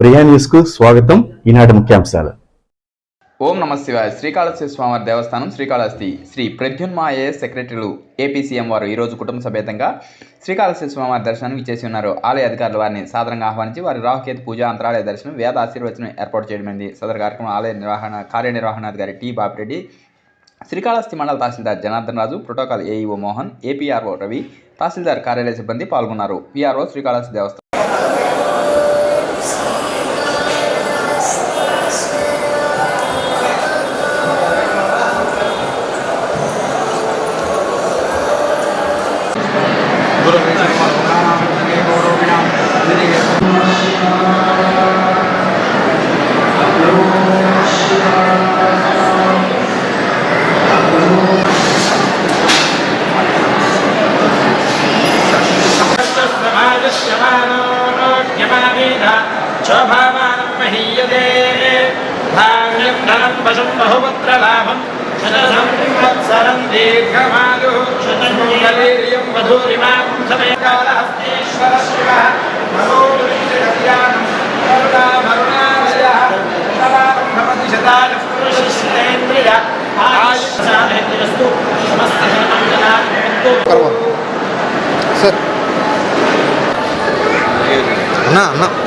ప్రియా న్యూస్కు స్వాగతం. ఈనాటి ముఖ్యాంశాలు. ఓం నమ శివాయ. శ్రీకాళహస్తి స్వామివారి దేవస్థానం శ్రీకాళహస్తి. శ్రీ ప్రద్యున్మాయ సెక్రటరీలు ఏపీసీఎం వారు ఈరోజు కుటుంబ సమేతంగా శ్రీకాళహస్తి స్వామివారి దర్శనానికి ఇచ్చేసి ఉన్నారు. ఆలయ అధికారులు వారిని సాదరంగా ఆహ్వానించి వారి రాహుకేతు పూజ అంతరాలయ దర్శనం వేద ఆశీర్వచనం ఏర్పాటు చేయడమైంది సదరు కార్యక్రమం ఆలయ నిర్వహణ కార్యనిర్వహణాధికారి టి బాపిరెడ్డి శ్రీకాళహస్తి మండల తహసీల్దార్ Janardhan Raju protocol AEO Mohan APRO Ravi తహసీల్దార్ కార్యాలయ సిబ్బంది పాల్గొన్నారు. వీఆర్ఓ శ్రీకాళహస్తి దేవస్థానం. पश्यमानोज्ञमानीन स्वभावान् महीयते। धान्यं धनं वशं बहुपत्रलाभं। शतसंवत्सरं दीर्घमायुः। शतमूलवीर्यं वधूरिमां समयकालहस्तेश्वर शिवः भवति शतायुः पुरुषश्रेन्द्रिय आयुषास्तु समस्तु सर। No, no.